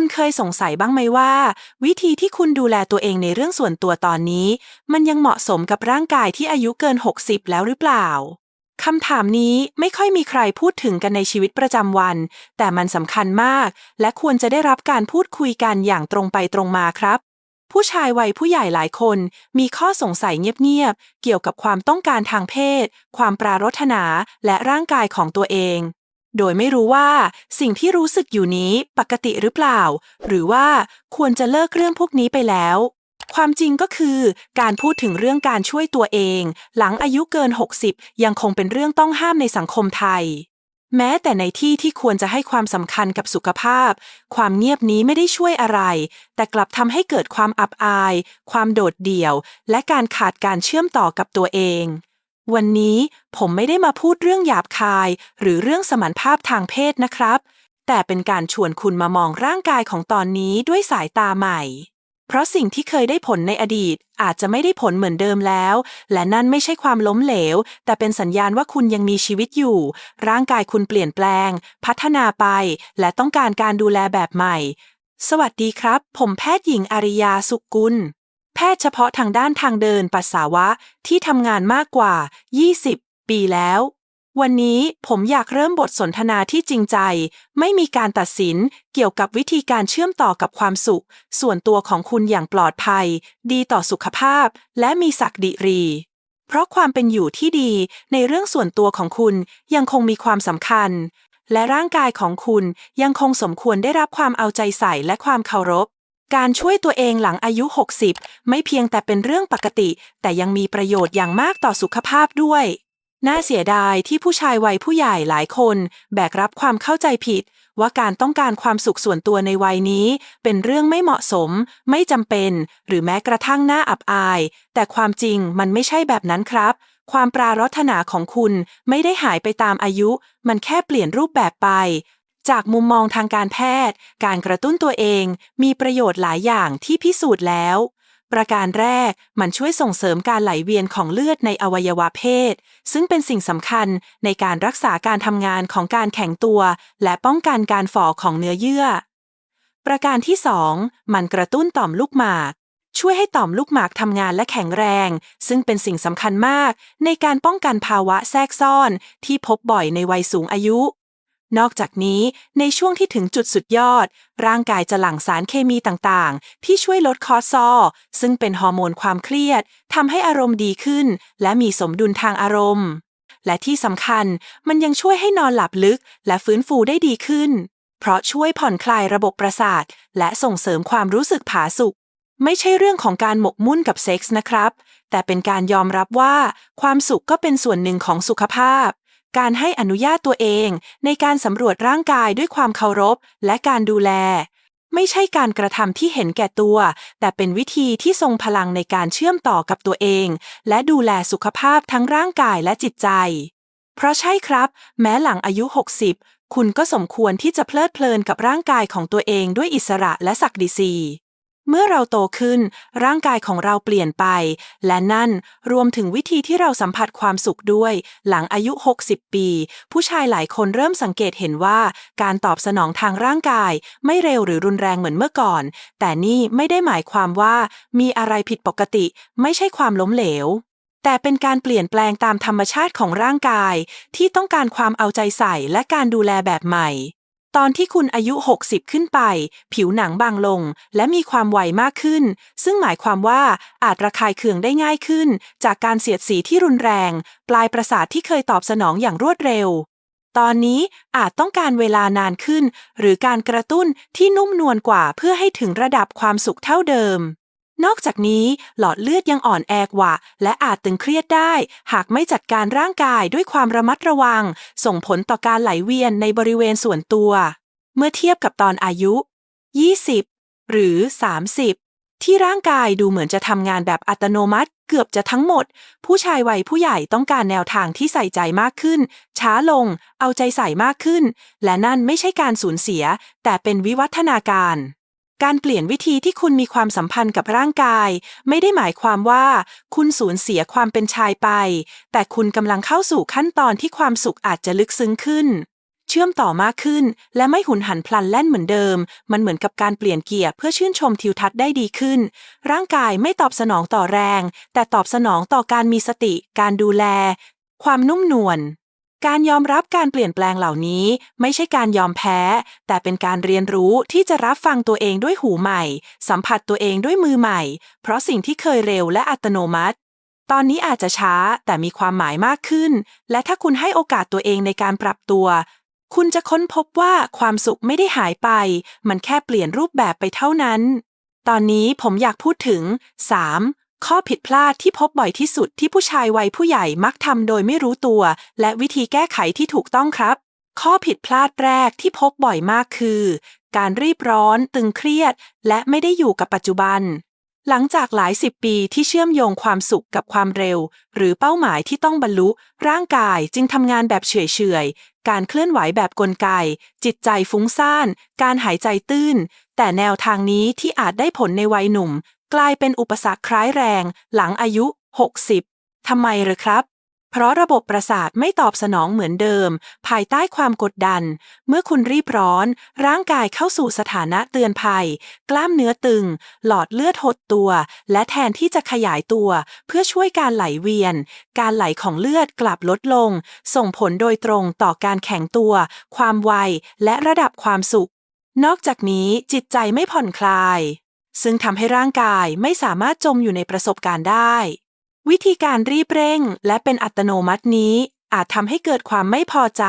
คุณเคยสงสัยบ้างไหมว่า วิธีที่คุณดูแลตัวเองในเรื่องส่วนตัวตอนนี้ มันยังเหมาะสมกับร่างกายที่อายุเกิน 60 แล้วหรือเปล่าคำถามนี้ไม่ค่อยมีใครพูดถึงกันในชีวิตประจำวัน แต่มันสำคัญมาก และควรจะได้รับการพูดคุยกันอย่างตรงไปตรงมาครับ ผู้ชายวัยผู้ใหญ่หลายคน มีข้อสงสัยเงียบๆเกี่ยวกับความต้องการทางเพศ ความปรารถนา และร่างกายของตัวเอง โดยไม่รู้ว่าสิ่งที่รู้สึกอยู่นี้ปกติหรือเปล่า หรือว่าควรจะเลิกเรื่องพวกนี้ไปแล้ว ความจริงก็คือการพูดถึงเรื่องการช่วยตัวเอง หลังอายุเกิน 60 ยังคงเป็นเรื่องต้องห้ามในสังคมไทย แม้แต่ในที่ที่ควรจะให้ความสำคัญกับสุขภาพ ความเงียบนี้ไม่ได้ช่วยอะไร แต่กลับทำให้เกิดความอับอาย ความโดดเดี่ยว และการขาดการเชื่อมต่อกับตัวเอง วันนี้ผมไม่ได้มาพูดเรื่องหยาบคาย หรือเรื่องสมรรถภาพทางเพศนะครับ แต่เป็นการชวนคุณมามองร่างกายของตอนนี้ด้วยสายตาใหม่ เพราะสิ่งที่เคยได้ผลในอดีต อาจจะไม่ได้ผลเหมือนเดิมแล้ว และนั่นไม่ใช่ความล้มเหลว แต่เป็นสัญญาณว่าคุณยังมีชีวิตอยู่ ร่างกายคุณเปลี่ยนแปลง พัฒนาไป และต้องการการดูแลแบบใหม่ สวัสดีครับ ผมแพทย์หญิงอาริยาสุกุล พทย์เฉพาะทางด้านทางเดินปัสสาวะที่ทำงานมากกว่า 20 ปีแล้ว วันนี้ผมอยากเริ่มบทสนทนาที่จริงใจ ไม่มีการตัดสินเกี่ยวกับวิธีการเชื่อมต่อกับความสุข ส่วนตัวของคุณอย่างปลอดภัย ดีต่อสุขภาพ และมีศักดิรี เพราะความเป็นอยู่ที่ดีในเรื่องส่วนตัวของคุณยังคงมีความสำคัญ และร่างกายของคุณยังคงสมควรได้รับความเอาใจใส่และความเคารพ การช่วยตัวเองหลังอายุ 60 ไม่เพียงแต่เป็นเรื่องปกติ แต่ยังมีประโยชน์อย่างมากต่อสุขภาพด้วย น่าเสียดายที่ผู้ชายวัยผู้ใหญ่หลายคน แบกรับความเข้าใจผิด ว่าการต้องการความสุขส่วนตัวในวัยนี้ เป็นเรื่องไม่เหมาะสม ไม่จำเป็น หรือแม้กระทั่งน่าอับอาย แต่ความจริงมันไม่ใช่แบบนั้นครับ ความปรารถนาของคุณไม่ได้หายไปตามอายุ มันแค่เปลี่ยนรูปแบบไป จากมุมมองทางการแพทย์ การกระตุ้นตัวเองมีประโยชน์หลายอย่างที่พิสูจน์แล้ว ประการแรกมันช่วยส่งเสริมการไหลเวียนของเลือดในอวัยวะเพศ ซึ่งเป็นสิ่งสำคัญในการรักษาการทำงานของการแข็งตัว และป้องกันการฝ่อของเนื้อเยื่อ ประการที่ 2 มันกระตุ้นต่อมลูกหมาก ช่วยให้ต่อมลูกหมากทำงานและแข็งแรง ซึ่งเป็นสิ่งสำคัญมากในการป้องกันภาวะแทรกซ้อนที่พบบ่อยในวัยสูงอายุ นอกจากนี้ในช่วงที่ถึงจุดสุดยอด ร่างกายจะหลั่งสารเคมีต่างๆ ที่ช่วยลดคอร์ซอลซึ่งเป็นฮอร์โมนความเครียดทำให้อารมณ์ดีขึ้น และมีสมดุลทางอารมณ์ และที่สำคัญมันยังช่วยให้นอนหลับลึก และฟื้นฟูได้ดีขึ้น เพราะช่วยผ่อนคลายระบบประสาท และส่งเสริมความรู้สึกผาสุกไม่ใช่เรื่องของการหมกมุ่นกับเซ็กส์นะครับ แต่เป็นการยอมรับว่าความสุขก็เป็นส่วนหนึ่งของสุขภาพ การให้อนุญาตตัวเองในการสำรวจร่างกายด้วยความเคารพและการดูแล ไม่ใช่การกระทำที่เห็นแก่ตัว แต่เป็นวิธีที่ทรงพลังในการเชื่อมต่อกับตัวเอง และดูแลสุขภาพทั้งร่างกายและจิตใจ เพราะใช่ครับ แม้หลังอายุ 60 คุณก็สมควรที่จะเพลิดเพลินกับร่างกายของตัวเองด้วยอิสระและศักดิศี เมื่อเราโตขึ้น ร่างกายของเราเปลี่ยนไป และนั่นรวมถึงวิธีที่เราสัมผัสความสุขด้วย หลังอายุ 60 ปี ผู้ชายหลายคนเริ่มสังเกตเห็นว่าการตอบสนองทางร่างกาย ไม่เร็วหรือรุนแรงเหมือนเมื่อก่อน แต่นี่ไม่ได้หมายความว่า มีอะไรผิดปกติ ไม่ใช่ความล้มเหลวแต่เป็นการเปลี่ยนแปลงตามธรรมชาติของร่างกาย ที่ต้องการความเอาใจใส่และการดูแลแบบใหม่ ตอนที่คุณอายุ 60 ขึ้นไป ผิวหนังบางลง และมีความไวมากขึ้น ซึ่งหมายความว่าอาจระคายเคืองได้ง่ายขึ้น จากการเสียดสีที่รุนแรง ปลายประสาทที่เคยตอบสนองอย่างรวดเร็ว ตอนนี้อาจต้องการเวลานานขึ้น หรือการกระตุ้นที่นุ่มนวลกว่าเพื่อให้ถึงระดับความสุขเท่าเดิม นอกจากนี้หลอดเลือดยังอ่อนแอกว่า และอาจตึงเครียดได้ หากไม่จัดการร่างกายด้วยความระมัดระวัง ส่งผลต่อการไหลเวียนในบริเวณส่วนตัว เมื่อเทียบกับตอนอายุ 20 หรือ 30 ที่ร่างกายดูเหมือนจะทำงานแบบอัตโนมัติเกือบจะทั้งหมด ผู้ชายวัยผู้ใหญ่ต้องการแนวทางที่ใส่ใจมากขึ้น ช้าลง เอาใจใส่มากขึ้น และนั่นไม่ใช่การสูญเสีย แต่เป็นวิวัฒนาการ การเปลี่ยนวิธีที่คุณมีความสัมพันธ์กับร่างกาย ไม่ได้หมายความว่า คุณสูญเสียความเป็นชายไป แต่คุณกำลังเข้าสู่ขั้นตอนที่ความสุขอาจจะลึกซึ้งขึ้น เชื่อมต่อมากขึ้น และไม่หุนหันพลันแล่นเหมือนเดิม มันเหมือนกับการเปลี่ยนเกียร์เพื่อชื่นชมทิวทัศน์ได้ดีขึ้น ร่างกายไม่ตอบสนองต่อแรง แต่ตอบสนองต่อการมีสติ การดูแล ความนุ่มนวล การยอมรับการเปลี่ยนแปลงเหล่านี้ ไม่ใช่การยอมแพ้ แต่เป็นการเรียนรู้ที่จะรับฟังตัวเองด้วยหูใหม่ สัมผัสตัวเองด้วยมือใหม่ เพราะสิ่งที่เคยเร็วและอัตโนมัติ ตอนนี้อาจจะช้าแต่มีความหมายมากขึ้น และถ้าคุณให้โอกาสตัวเองในการปรับตัว คุณจะค้นพบว่าความสุขไม่ได้หายไป มันแค่เปลี่ยนรูปแบบไปเท่านั้น ตอนนี้ผมอยากพูดถึง 3. ข้อผิดพลาดที่พบบ่อยที่สุดที่ผู้ชายวัยผู้ใหญ่มักทำโดยไม่รู้ตัว และวิธีแก้ไขที่ถูกต้องครับ ข้อผิดพลาดแรกที่พบบ่อยมากคือ การรีบร้อน ตึงเครียด และไม่ได้อยู่กับปัจจุบัน หลังจากหลายสิบปีที่เชื่อมโยงความสุขกับความเร็ว หรือเป้าหมายที่ต้องบรรลุ ร่างกายจึงทำงานแบบเฉยๆการเคลื่อนไหวแบบกลไก จิตใจฟุ้งซ่าน การหายใจตื้น แต่แนวทางนี้ที่อาจได้ผลในวัยหนุ่ม กลายเป็นอุปสรรคคล้ายแรงหลังอายุ 60 ทำไมเหรือครับ เพราะระบบประสาทไม่ตอบสนองเหมือนเดิม ภายใต้ความกดดัน เมื่อคุณรีบร้อน ร่างกายเข้าสู่สถานะเตือนภัย กล้ามเนื้อตึง หลอดเลือดหดตัว และแทนที่จะขยายตัว เพื่อช่วยการไหลเวียน การไหลของเลือดกลับลดลง ส่งผลโดยตรงต่อการแข็งตัว ความไว และระดับความสุข นอกจากนี้จิตใจไม่ผ่อนคลาย ซึ่งทำให้ร่างกายไม่สามารถจมอยู่ในประสบการณ์ได้ วิธีการรีบเร่งและเป็นอัตโนมัตินี้ อาจทำให้เกิดความไม่พอใจ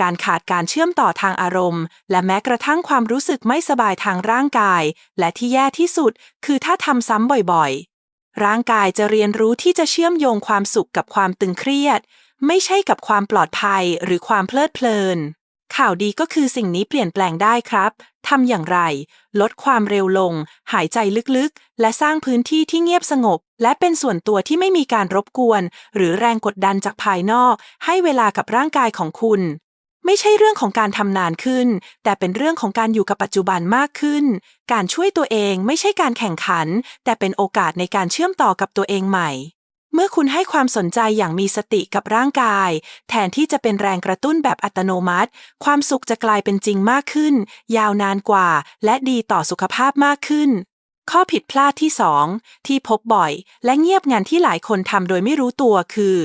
การขาดการเชื่อมต่อทางอารมณ์ และแม้กระทั่งความรู้สึกไม่สบายทางร่างกาย และที่แย่ที่สุด คือถ้าทำซ้ำบ่อยๆ ร่างกายจะเรียนรู้ที่จะเชื่อมโยงความสุขกับความตึงเครียด ไม่ใช่กับความปลอดภัยหรือความเพลิดเพลิน ข่าวดีก็คือสิ่งนี้เปลี่ยนแปลงได้ครับ ทำอย่างไร ลดความเร็วลง หายใจลึกๆ และสร้างพื้นที่ที่เงียบสงบ และเป็นส่วนตัวที่ไม่มีการรบกวน หรือแรงกดดันจากภายนอก ให้เวลากับร่างกายของคุณ ไม่ใช่เรื่องของการทำนานขึ้น แต่เป็นเรื่องของการอยู่กับปัจจุบันมากขึ้น การช่วยตัวเองไม่ใช่การแข่งขัน แต่เป็นโอกาสในการเชื่อมต่อกับตัวเองใหม่ เมื่อคุณให้ความสนใจอย่างมีสติกับร่างกาย แทนที่จะเป็นแรงกระตุ้นแบบอัตโนมัติ ความสุขจะกลายเป็นจริงมากขึ้น ยาวนานกว่า และดีต่อสุขภาพมากขึ้น ข้อผิดพลาดที่ 2 ที่พบบ่อย และเงียบงันที่หลายคนทำโดยไม่รู้ตัวคือ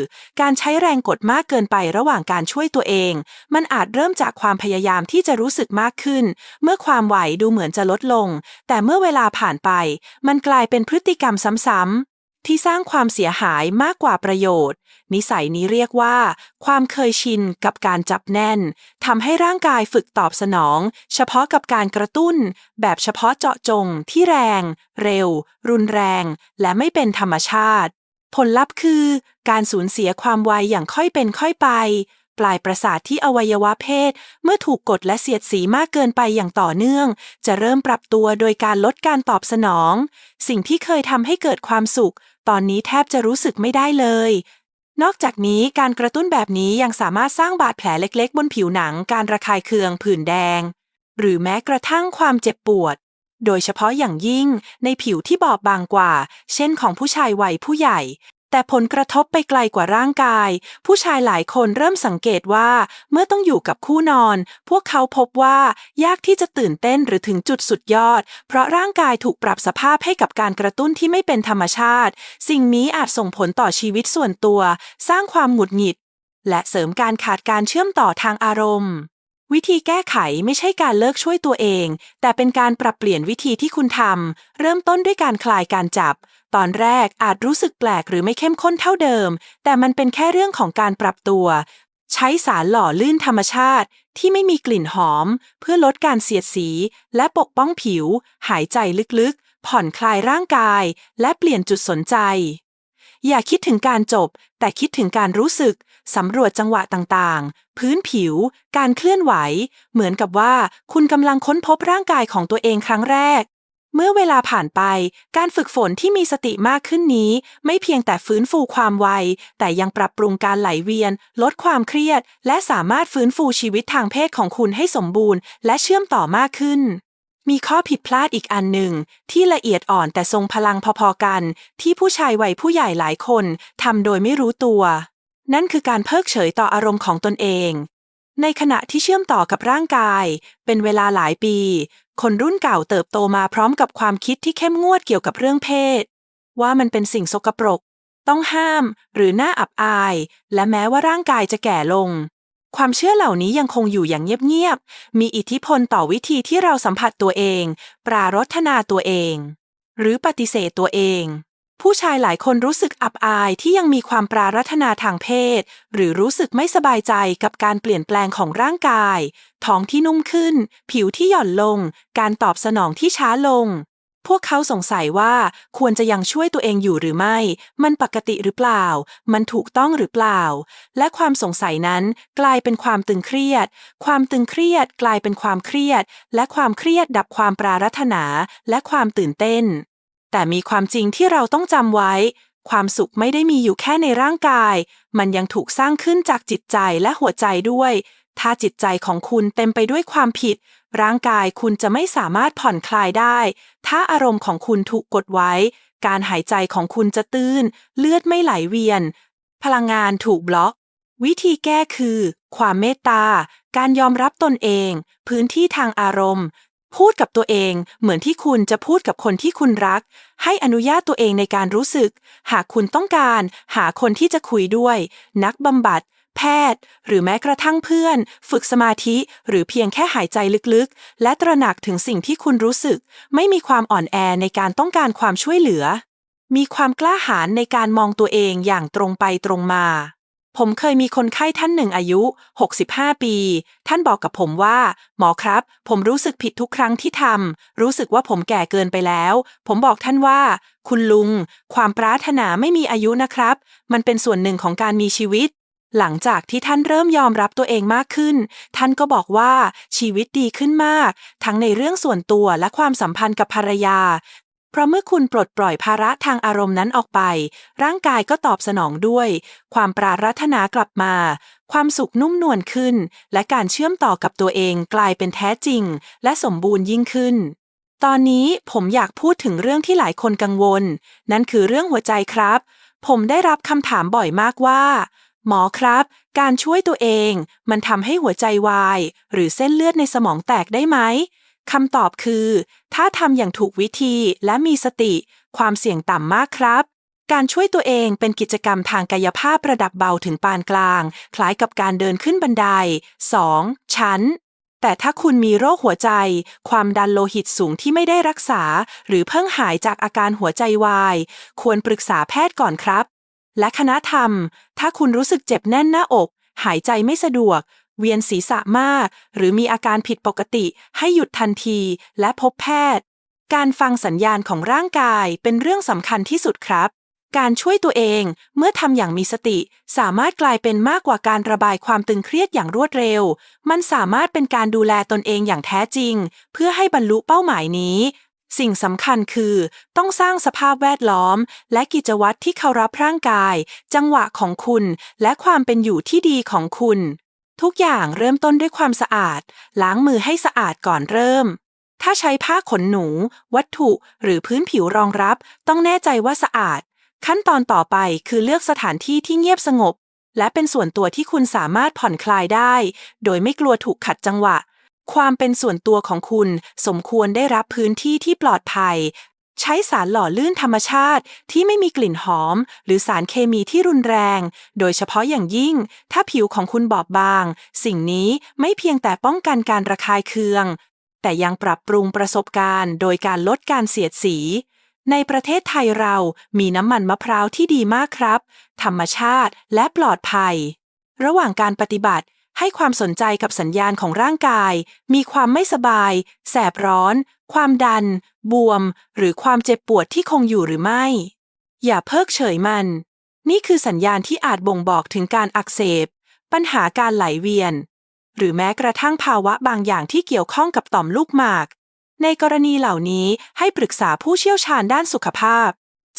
การใช้แรงกดมากเกินไประหว่างการช่วยตัวเอง มันอาจเริ่มจากความพยายามที่จะรู้สึกมากขึ้น เมื่อความไหวดูเหมือนจะลดลง แต่เมื่อเวลาผ่านไป มันกลายเป็นพฤติกรรมซ้ำๆ ที่สร้างความเสียหายมากกว่าประโยชน์ นิสัยนี้เรียกว่า ความเคยชินกับการจับแน่นทำให้ร่างกายฝึกตอบสนอง เฉพาะกับการกระตุ้น แบบเฉพาะเจาะจงที่แรง เร็ว รุนแรง และไม่เป็นธรรมชาติ ผลลัพธ์คือ การสูญเสียความไวอย่างค่อยเป็นค่อยไป ปลายประสาทที่อวัยวะเพศ เมื่อถูกกดและเสียดสีมากเกินไปอย่างต่อเนื่อง จะเริ่มปรับตัวโดยการลดการตอบสนอง สิ่งที่เคยทำให้เกิดความสุข ตอนนี้แทบจะรู้สึกไม่ได้เลย นอกจากนี้การกระตุ้นแบบนี้ยังสามารถสร้างบาดแผลเล็ก ๆ บนผิวหนัง การระคายเคืองผื่นแดง หรือแม้กระทั่งความเจ็บปวดโดยเฉพาะอย่างยิ่งในผิวที่บอบบางกว่า เช่นของผู้ชายวัยผู้ใหญ่ แต่ผลกระทบไปไกลกว่าร่างกาย ผู้ชายหลายคนเริ่มสังเกตว่า เมื่อต้องอยู่กับคู่นอน พวกเขาพบว่ายากที่จะตื่นเต้นหรือถึงจุดสุดยอด เพราะร่างกายถูกปรับสภาพให้กับการกระตุ้นที่ไม่เป็นธรรมชาติ สิ่งนี้อาจส่งผลต่อชีวิตส่วนตัว สร้างความหงุดหงิด และเสริมการขาดการเชื่อมต่อทางอารมณ์ วิธีแก้ไขไม่ใช่การเลิกช่วยตัวเอง แต่เป็นการปรับเปลี่ยนวิธีที่คุณทำ เริ่มต้นด้วยการคลายการจับ ตอนแรกอาจรู้สึกแปลกหรือไม่เข้มข้นเท่าเดิม แต่มันเป็นแค่เรื่องของการปรับตัว ใช้สารหล่อลื่นธรรมชาติ ที่ไม่มีกลิ่นหอม เพื่อลดการเสียดสี และปกป้องผิว หายใจลึกๆ ผ่อนคลายร่างกาย และเปลี่ยนจุดสนใจ อย่าคิดถึงการจบ แต่คิดถึงการรู้สึก สำรวจจังหวะต่างๆ พื้นผิว การเคลื่อนไหว เหมือนกับว่าคุณกำลังค้นพบร่างกายของตัวเองครั้งแรก เมื่อเวลาผ่านไป การฝึกฝนที่มีสติมากขึ้นนี้ ไม่เพียงแต่ฟื้นฟูความไว แต่ยังปรับปรุงการไหลเวียน ลดความเครียด และสามารถฟื้นฟูชีวิตทางเพศของคุณให้สมบูรณ์ และเชื่อมต่อมากขึ้นมีข้อผิดพลาดอีกอันหนึ่ง ที่ละเอียดอ่อนแต่ทรงพลังพอๆกัน ที่ผู้ชายวัยผู้ใหญ่หลายคนทำโดยไม่รู้ตัว นั่นคือการเพิกเฉยต่ออารมณ์ของตนเอง ในขณะที่เชื่อมต่อกับร่างกาย เป็นเวลาหลายปี คนรุ่นเก่าเติบโตมาพร้อมกับความคิดที่เข้มงวดเกี่ยวกับเรื่องเพศ ว่ามันเป็นสิ่งสกปรก ต้องห้าม หรือน่าอับอาย และแม้ว่าร่างกายจะแก่ลง ความเชื่อเหล่านี้ยังคงอยู่อย่างเงียบๆมีอิทธิพลต่อวิธีที่เราสัมผัสตัวเอง ปรารถนาตัวเอง หรือปฏิเสธตัวเอง ผู้ชายหลายคนรู้สึกอับอายที่ยังมีความปรารถนาทางเพศ หรือรู้สึกไม่สบายใจกับการเปลี่ยนแปลงของร่างกาย ท้องที่นุ่มขึ้น ผิวที่หย่อนลง การตอบสนองที่ช้าลง พวกเขาสงสัยว่าควรจะยังช่วยตัวเองอยู่หรือไม่ มันปกติหรือเปล่า มันถูกต้องหรือเปล่า และความสงสัยนั้นกลายเป็นความตึงเครียด ความตึงเครียดกลายเป็นความเครียด และความเครียดดับความปรารถนา และความตื่นเต้น แต่มีความจริงที่เราต้องจำไว้ ความสุขไม่ได้มีอยู่แค่ในร่างกาย มันยังถูกสร้างขึ้นจากจิตใจและหัวใจด้วย ถ้าจิตใจของคุณเต็มไปด้วยความผิด ร่างกายคุณจะไม่สามารถผ่อนคลายได้ ถ้าอารมณ์ของคุณถูกกดไว้ การหายใจของคุณจะตื้น เลือดไม่ไหลเวียน พลังงานถูกบล็อก วิธีแก้คือ ความเมตตา การยอมรับตนเอง พื้นที่ทางอารมณ์ พูดกับตัวเองเหมือนที่คุณจะพูดกับคนที่คุณรัก ให้อนุญาตตัวเองในการรู้สึก หากคุณต้องการ หาคนที่จะคุยด้วย นักบำบัด แพทย์ หรือแม้กระทั่งเพื่อน ฝึกสมาธิ หรือเพียงแค่หายใจลึกๆ และตระหนักถึงสิ่งที่คุณรู้สึก ไม่มีความอ่อนแอในการต้องการความช่วยเหลือ มีความกล้าหาญในการมองตัวเองอย่างตรงไปตรงมา ผมเคยมีคนไข้ท่านหนึ่งอายุ 65 ปี ท่านบอกกับผมว่า หมอครับ ผมรู้สึกผิดทุกครั้งที่ทำ รู้สึกว่าผมแก่เกินไปแล้ว ผมบอกท่านว่า คุณลุง ความปรารถนาไม่มีอายุนะครับ มันเป็นส่วนหนึ่งของการมีชีวิต หลังจากที่ท่านเริ่มยอมรับตัวเองมากขึ้น ท่านก็บอกว่าชีวิตดีขึ้นมาก ทั้งในเรื่องส่วนตัวและความสัมพันธ์กับภรรยา เพราะเมื่อคุณปลดปล่อยภาระทางอารมณ์นั้นออกไป ร่างกายก็ตอบสนองด้วย ความปรารถนากลับมา ความสุขนุ่มนวลขึ้น และการเชื่อมต่อกับตัวเองกลายเป็นแท้จริง และสมบูรณ์ยิ่งขึ้น ตอนนี้ผมอยากพูดถึงเรื่องที่หลายคนกังวล นั่นคือเรื่องหัวใจครับ ผมได้รับคำถามบ่อยมากว่า หมอครับ การช่วยตัวเอง มันทำให้หัวใจวาย หรือเส้นเลือดในสมองแตกได้ไหม คำตอบคือ ถ้าทำอย่างถูกวิธีและมีสติ ความเสี่ยงต่ำมากครับ การช่วยตัวเองเป็นกิจกรรมทางกายภาพระดับเบาถึงปานกลาง คล้ายกับการเดินขึ้นบันได 2. ชั้น แต่ถ้าคุณมีโรคหัวใจ ความดันโลหิตสูงที่ไม่ได้รักษา หรือเพิ่งหายจากอาการหัวใจวาย ควรปรึกษาแพทย์ก่อนครับ และคณะธรรม ถ้าคุณรู้สึกเจ็บแน่นหน้าอก หายใจไม่สะดวก เวียนศีรษะมาก หรือมีอาการผิดปกติให้หยุดทันทีและพบแพทย์ การฟังสัญญาณของร่างกายเป็นเรื่องสำคัญที่สุดครับ การช่วยตัวเองเมื่อทำอย่างมีสติ สามารถกลายเป็นมากกว่าการระบายความตึงเครียดอย่างรวดเร็ว มันสามารถเป็นการดูแลตนเองอย่างแท้จริง เพื่อให้บรรลุเป้าหมายนี้ สิ่งสำคัญคือ ต้องสร้างสภาพแวดล้อม และกิจวัตรที่เคารพร่างกาย จังหวะของคุณ และความเป็นอยู่ที่ดีของคุณ ทุกอย่างเริ่มต้นด้วยความสะอาด ล้างมือให้สะอาดก่อนเริ่ม ถ้าใช้ผ้าขนหนู วัตถุหรือพื้นผิวรองรับ ต้องแน่ใจว่าสะอาด ขั้นตอนต่อไปคือเลือกสถานที่ที่เงียบสงบ และเป็นส่วนตัวที่คุณสามารถผ่อนคลายได้ โดยไม่กลัวถูกขัดจังหวะ ความเป็นส่วนตัวของคุณสมควรได้รับพื้นที่ที่ปลอดภัย ใช้สารหล่อลื่นธรรมชาติที่ไม่มีกลิ่นหอม หรือสารเคมีที่รุนแรง โดยเฉพาะอย่างยิ่ง ถ้าผิวของคุณบอบบาง สิ่งนี้ไม่เพียงแต่ป้องกันการระคายเคือง แต่ยังปรับปรุงประสบการณ์ โดยการลดการเสียดสีในประเทศไทยเรามีน้ำมันมะพร้าวที่ดีมากครับ ธรรมชาติและปลอดภัย ระหว่างการปฏิบัติให้ความสนใจกับสัญญาณของร่างกาย มีความไม่สบาย แสบร้อน ความดัน บวม หรือความเจ็บปวดที่คงอยู่หรือไม่ อย่าเพิกเฉยมัน นี่คือสัญญาณที่อาจบ่งบอกถึงการอักเสบ ปัญหาการไหลเวียน หรือแม้กระทั่งภาวะบางอย่างที่เกี่ยวข้องกับต่อมลูกหมาก ในกรณีเหล่านี้ให้ปรึกษาผู้เชี่ยวชาญด้านสุขภาพ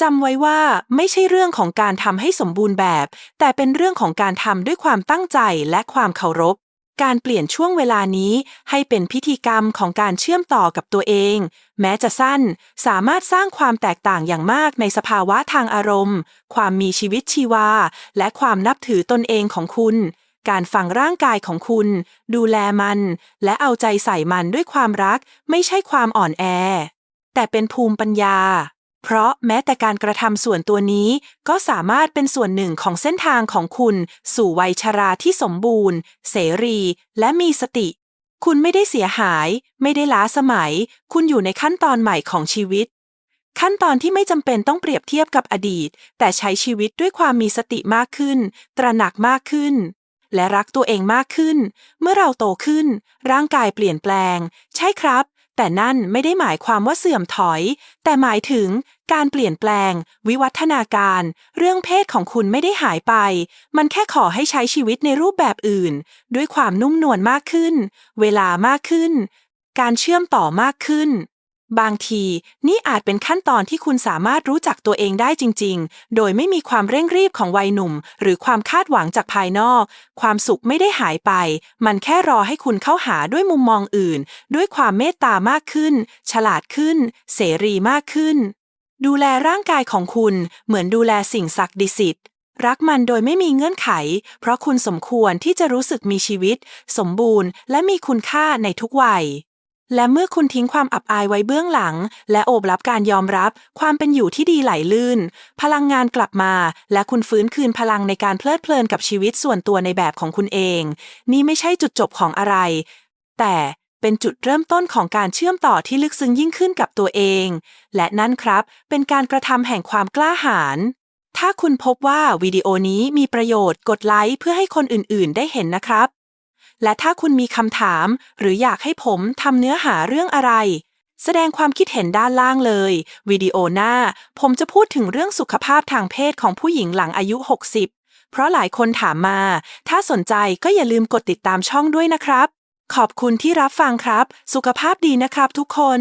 จำไว้ว่าไม่ใช่เรื่องของการทำให้สมบูรณ์แบบ แต่เป็นเรื่องของการทำด้วยความตั้งใจและความเคารพ การเปลี่ยนช่วงเวลานี้ให้เป็นพิธีกรรมของการเชื่อมต่อกับตัวเอง แม้จะสั้น สามารถสร้างความแตกต่างอย่างมากในสภาวะทางอารมณ์ ความมีชีวิตชีวา และความนับถือตนเองของคุณ การฟังร่างกายของคุณ ดูแลมัน และเอาใจใส่มันด้วยความรัก ไม่ใช่ความอ่อนแอ แต่เป็นภูมิปัญญา เพราะแม้แต่การกระทำส่วนตัวนี้ก็สามารถเป็นส่วนหนึ่งของเส้นทางของคุณ สู่วัยชราที่สมบูรณ์ เสรี และมีสติ คุณไม่ได้เสียหาย ไม่ได้ล้าสมัย คุณอยู่ในขั้นตอนใหม่ของชีวิต ขั้นตอนที่ไม่จำเป็นต้องเปรียบเทียบกับอดีต แต่ใช้ชีวิตด้วยความมีสติมากขึ้น ตระหนักมากขึ้นและรักตัวเองมากขึ้น เมื่อเราโตขึ้น ร่างกายเปลี่ยนแปลง ใช่ครับ แต่นั่นไม่ได้หมายความว่าเสื่อมถอย แต่หมายถึงการเปลี่ยนแปลง วิวัฒนาการ เรื่องเพศของคุณไม่ได้หายไป มันแค่ขอให้ใช้ชีวิตในรูปแบบอื่น ด้วยความนุ่มนวลมากขึ้น เวลามากขึ้น การเชื่อมต่อมากขึ้น บางทีนี่อาจเป็นขั้นตอนที่คุณสามารถรู้จักตัวเองได้จริง ๆ โดยไม่มีความเร่งรีบของวัยหนุ่ม หรือความคาดหวังจากภายนอก ความสุขไม่ได้หายไป มันแค่รอให้คุณเข้าหาด้วยมุมมองอื่น ด้วยความเมตตามากขึ้น ฉลาดขึ้น เสรีมากขึ้น ดูแลร่างกายของคุณเหมือนดูแลสิ่งศักดิ์สิทธิ์รักมันโดยไม่มีเงื่อนไข เพราะคุณสมควรที่จะรู้สึกมีชีวิต สมบูรณ์ และมีคุณค่าในทุกวัย และเมื่อคุณทิ้งความอับอายไว้เบื้องหลัง และโอบรับการยอมรับ ความเป็นอยู่ที่ดีไหลลื่น พลังงานกลับมา และคุณฟื้นคืนพลังในการเพลิดเพลินกับชีวิตส่วนตัวในแบบของคุณเอง นี่ไม่ใช่จุดจบของอะไร แต่เป็นจุดเริ่มต้นของการเชื่อมต่อที่ลึกซึ้งยิ่งขึ้นกับตัวเอง และนั่นครับ เป็นการกระทำแห่งความกล้าหาญถ้าคุณพบว่าวิดีโอนี้มีประโยชน์กดไลค์เพื่อให้คนอื่นๆ ได้เห็นนะครับ และถ้าคุณมีคำถาม หรืออยากให้ผมทำเนื้อหาเรื่องอะไร แสดงความคิดเห็นด้านล่างเลย วิดีโอหน้า ผมจะพูดถึงเรื่องสุขภาพทางเพศของผู้หญิงหลังอายุ 60 เพราะหลายคนถามมา ถ้าสนใจก็อย่าลืมกดติดตามช่องด้วยนะครับ ขอบคุณที่รับฟังครับ สุขภาพดีนะครับทุกคน